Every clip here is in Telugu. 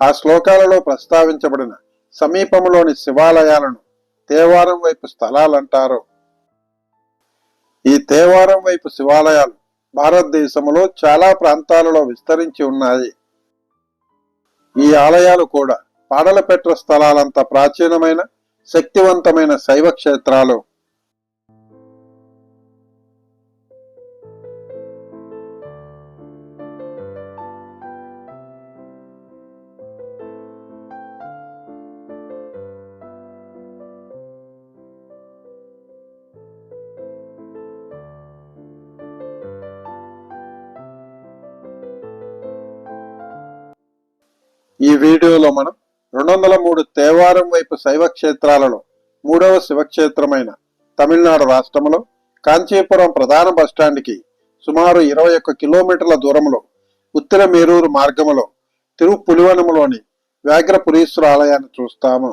ఆ శ్లోకాలలో ప్రస్తావించబడిన సమీపంలోని శివాలయాలను తేవారం వైపు స్థలాలంటారు. ఈ తేవారం వైపు శివాలయాలు భారతదేశంలో చాలా ప్రాంతాలలో విస్తరించి ఉన్నాయి. ఈ ఆలయాలు కూడా పాడలపెట్ర స్థలాలంత ప్రాచీనమైన శక్తివంతమైన శైవ క్షేత్రాలు ఈ వీడియోలో మనం రెండు వందల మూడు తేవారం వైపు శైవ క్షేత్రాలలో మూడవ శివక్షేత్రమైన తమిళనాడు రాష్ట్రంలో కాంచీపురం ప్రధాన బస్టాండ్కి సుమారు ఇరవై ఒక్క కిలోమీటర్ల దూరంలో ఉత్తర మేరూరు మార్గములో తిరుపులివనములోని వ్యాఘ్రపురీశ్వర ఆలయాన్ని చూస్తాము.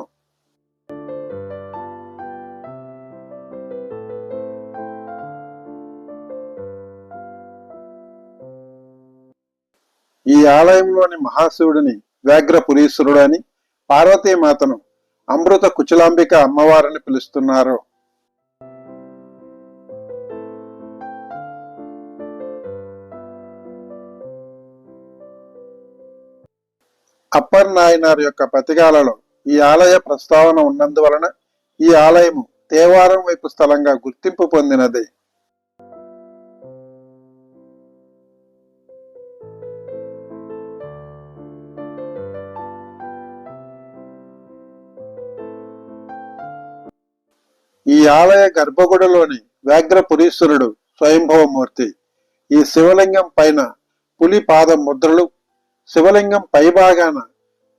ఈ ఆలయంలోని మహాశివుడిని వ్యాఘ్రపురీశ్వరుడు అని పార్వతీమాతను అమృత కుచలాంబిక అమ్మవారిని పిలుస్తున్నారు. అప్పర్ నాయనార్ యొక్క పతిగాలలో ఈ ఆలయ ప్రస్తావన ఉన్నందువలన ఈ ఆలయము తేవారం వైపు స్థలంగా గుర్తింపు పొందినది. ఈ ఆలయ గర్భగుడిలోని వ్యాఘ్రపురీశ్వరుడు స్వయంభవమూర్తి. ఈ శివలింగం పైన పులి పాదం ముద్రలు శివలింగం పైభాగాన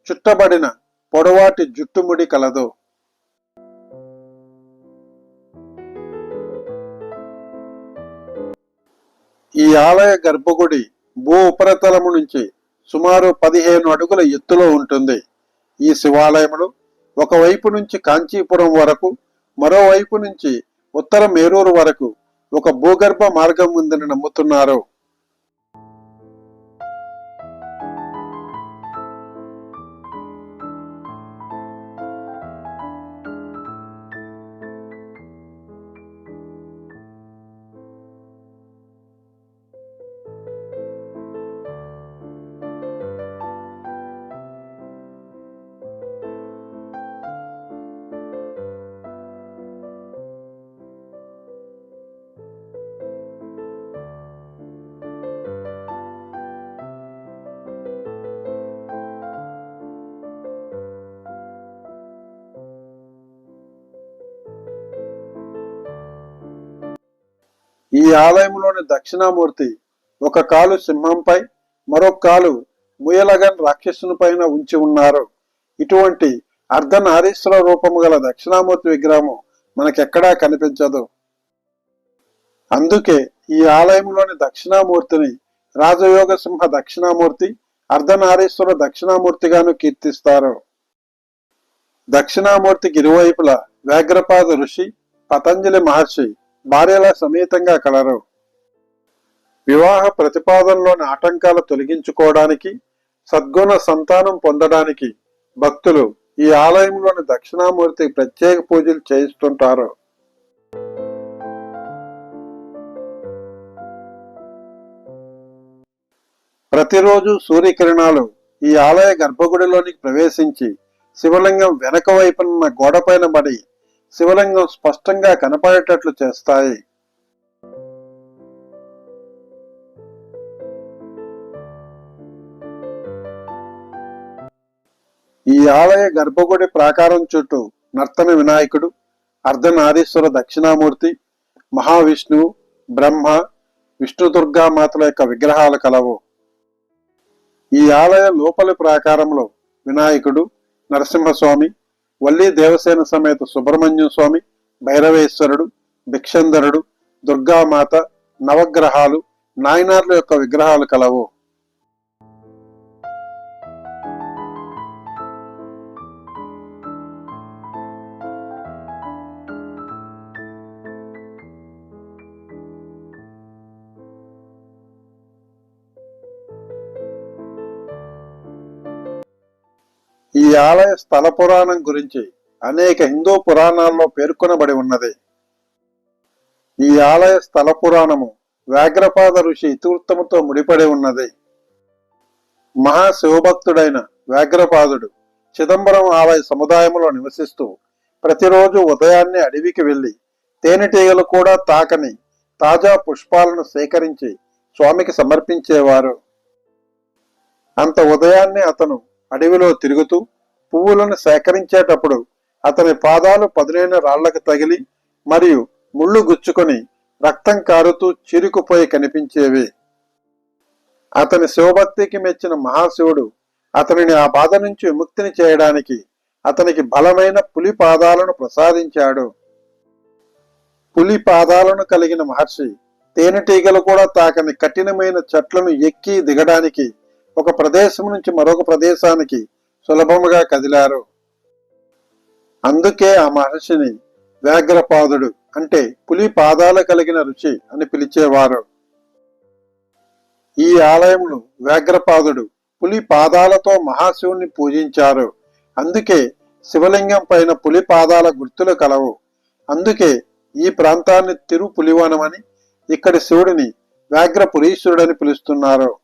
చుట్టబడిన పొడవాటి జుట్టుముడి కలదు. ఈ ఆలయ గర్భగుడి భూ ఉపరితలము నుంచి సుమారు పదిహేను అడుగుల ఎత్తులో ఉంటుంది. ఈ శివాలయములు ఒకవైపు నుంచి కాంచీపురం వరకు మరోవైపు నుంచి ఉత్తర మేరూరు వరకు ఒక భూగర్భ మార్గం ఉందని నమ్ముతున్నారు ఈ ఆలయంలోని దక్షిణామూర్తి ఒక కాలు సింహంపై మరొక కాలు ముయలగన్ రాక్షసుని పైన ఉంచి ఉన్నారు. ఇటువంటి అర్ధనారీశ్వర రూపము గల దక్షిణామూర్తి విగ్రహము మనకెక్కడా కనిపించదు. అందుకే ఈ ఆలయంలోని దక్షిణామూర్తిని రాజయోగ సింహ దక్షిణామూర్తి అర్ధనారీశ్వర దక్షిణామూర్తిగాను కీర్తిస్తారు. దక్షిణామూర్తికి ఇరువైపులా వ్యాఘ్రపాద ఋషి పతంజలి మహర్షి భార్యల సమేతంగా కలరు. వివాహ ప్రతిపాదనలోని ఆటంకాలు తొలగించుకోవడానికి సద్గుణ సంతానం పొందడానికి భక్తులు ఈ ఆలయంలోని దక్షిణామూర్తి ప్రత్యేక పూజలు చేయిస్తుంటారు. ప్రతిరోజు సూర్యకిరణాలు ఈ ఆలయ గర్భగుడిలోనికి ప్రవేశించి శివలింగం వెనక వైపున గోడపైన పడి శివలింగం స్పష్టంగా కనపడేటట్లు చేస్తాయి. ఈ ఆలయ గర్భగుడి ప్రాకారం చుట్టూ నర్తన వినాయకుడు అర్ధనారీశ్వర దక్షిణామూర్తి మహావిష్ణువు బ్రహ్మ విష్ణు దుర్గామాతల యొక్క విగ్రహాలు కలవు. ఈ ఆలయ లోపలి ప్రాకారంలో వినాయకుడు నరసింహస్వామి వల్లి దేవసేన సమేత సుబ్రహ్మణ్యం స్వామి భైరవేశ్వరుడు భిక్షంధరుడు దుర్గామాత నవగ్రహాలు నాయనార్ల యొక్క విగ్రహాలు కలవు. ఈ ఆలయ స్థల పురాణం గురించి అనేక హిందూ పురాణాల్లో పేర్కొనబడి ఉన్నది. ఈ ఆలయ స్థల పురాణము వ్యాఘ్రపాద ఋషి ఇతివృత్తముతో ముడిపడి ఉన్నది. మహాశివభక్తుడైన వ్యాఘ్రపాదుడు చిదంబరం ఆలయ సముదాయంలో నివసిస్తూ ప్రతిరోజు ఉదయాన్నే అడవికి వెళ్ళి తేనెటీగలు కూడా తాకని తాజా పుష్పాలను సేకరించి స్వామికి సమర్పించేవారు. అంత ఉదయాన్నే అతను అడవిలో తిరుగుతూ పువ్వులను సేకరించేటప్పుడు అతని పాదాలు పదునైన రాళ్ళకు తగిలి మరియు ముళ్ళు గుచ్చుకొని రక్తం కారుతూ చిరుకుపోయి కనిపించేవి. అతని శివభక్తికి మెచ్చిన మహాశివుడు అతనిని ఆ బాధ నుంచి విముక్తిని చేయడానికి అతనికి బలమైన పులి పాదాలను ప్రసాదించాడు. పులి పాదాలను కలిగిన మహర్షి తేనెటీగలు కూడా తాకని కఠినమైన చెట్లను ఎక్కి దిగడానికి ఒక ప్రదేశం నుంచి మరొక ప్రదేశానికి సులభముగా కదిలారు. అందుకే ఆ మహర్షిని వ్యాఘ్రపాదుడు అంటే పులి పాదాలు కలిగిన రుచి అని పిలిచేవారు. ఈ ఆలయంలో వ్యాఘ్రపాదుడు పులి పాదాలతో మహాశివుణ్ణి పూజించారు. అందుకే శివలింగం పైన పులి పాదాల గుర్తులు కలవు. అందుకే ఈ ప్రాంతాన్ని తిరు పులివనమని ఇక్కడి శివుడిని వ్యాఘ్రపురీశ్వరుడని పిలుస్తున్నారు.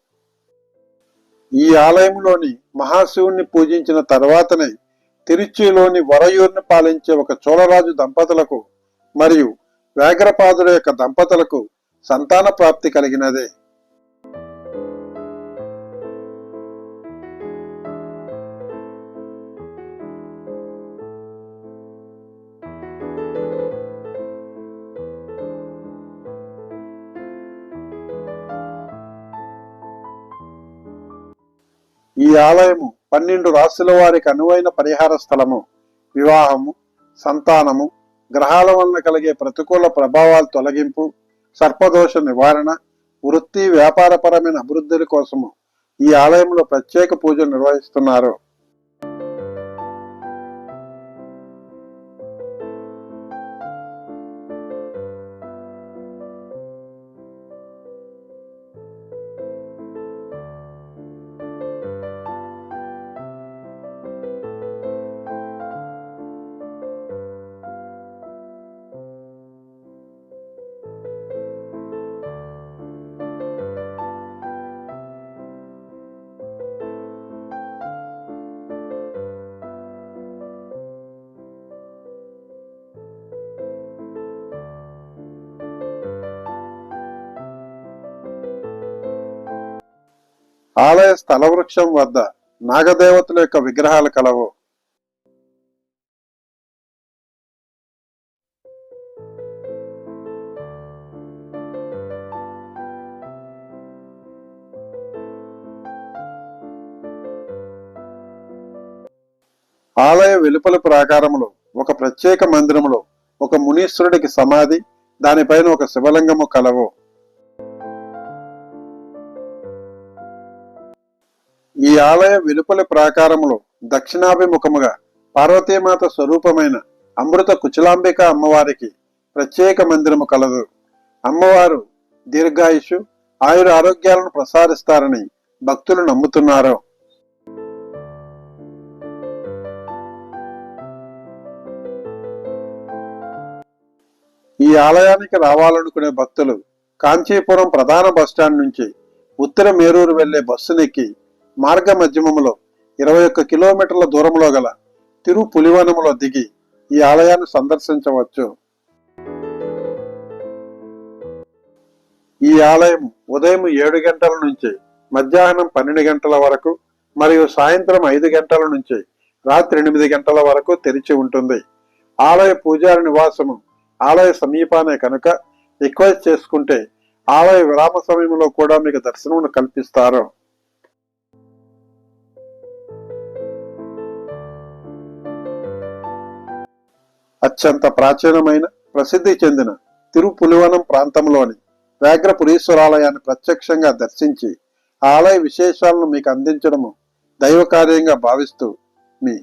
ఈ ఆలయంలోని మహాశివుణ్ణి పూజించిన తర్వాతనే తిరుచిలోని వరయూర్ని పాలించే ఒక చోళరాజు దంపతులకు మరియు వ్యాఘ్రపాదుల యొక్క దంపతులకు సంతాన ప్రాప్తి కలిగినదే. ఈ ఆలయము పన్నెండు రాశుల వారికి అనువైన పరిహార స్థలము. వివాహము సంతానము గ్రహాల వలన కలిగే ప్రతికూల ప్రభావాల తొలగింపు సర్పదోష నివారణ వృత్తి వ్యాపారపరమైన అభివృద్ధుల కోసము ఈ ఆలయంలో ప్రత్యేక పూజలు నిర్వహిస్తున్నారు. ఆలయ స్థలవృక్షం వద్ద నాగదేవతల యొక్క విగ్రహాలు కలవు. ఆలయ వెలుపల ప్రాకారములో ఒక ప్రత్యేక మందిరములో ఒక మునీశ్వరుడికి సమాధి దానిపైన ఒక శివలింగము కలవు. ఈ ఆలయ వెలుపలి ప్రాకారములో దక్షిణాభిముఖముగా పార్వతీమాత స్వరూపమైన అమృత కుచలాంబిక అమ్మవారికి ప్రత్యేక మందిరము కలదు. అమ్మవారు దీర్ఘాయుషు ఆయుర ఆరోగ్యాలను ప్రసారిస్తారని భక్తులు నమ్ముతున్నారు. ఈ ఆలయానికి రావాలనుకునే భక్తులు కాంచీపురం ప్రధాన బస్టాండ్ నుంచి ఉత్తర మేరూరు వెళ్ళే బస్సునెక్కి మార్గ మధ్యమములో ఇరవై ఒక్క కిలోమీటర్ల దూరంలో గల తిరు పులివనములో దిగి ఈ ఆలయాన్ని సందర్శించవచ్చు. ఈ ఆలయం ఉదయం ఏడు గంటల నుంచి మధ్యాహ్నం పన్నెండు గంటల వరకు మరియు సాయంత్రం ఐదు గంటల నుంచి రాత్రి ఎనిమిది గంటల వరకు తెరిచి ఉంటుంది. ఆలయ పూజారి నివాసము ఆలయ సమీపానే కనుక రిక్వెస్ట్ చేసుకుంటే ఆలయ విరామ సమయంలో కూడా మీకు దర్శనం కల్పిస్తారు. అత్యంత ప్రాచీనమైన ప్రసిద్ధి చెందిన తిరుపులివనం ప్రాంతంలోని వ్యాఘ్రపురీశ్వరాలయాన్ని ప్రత్యక్షంగా దర్శించి ఆలయ విశేషాలను మీకు అందించడము దైవ కార్యంగా భావిస్తూ మీ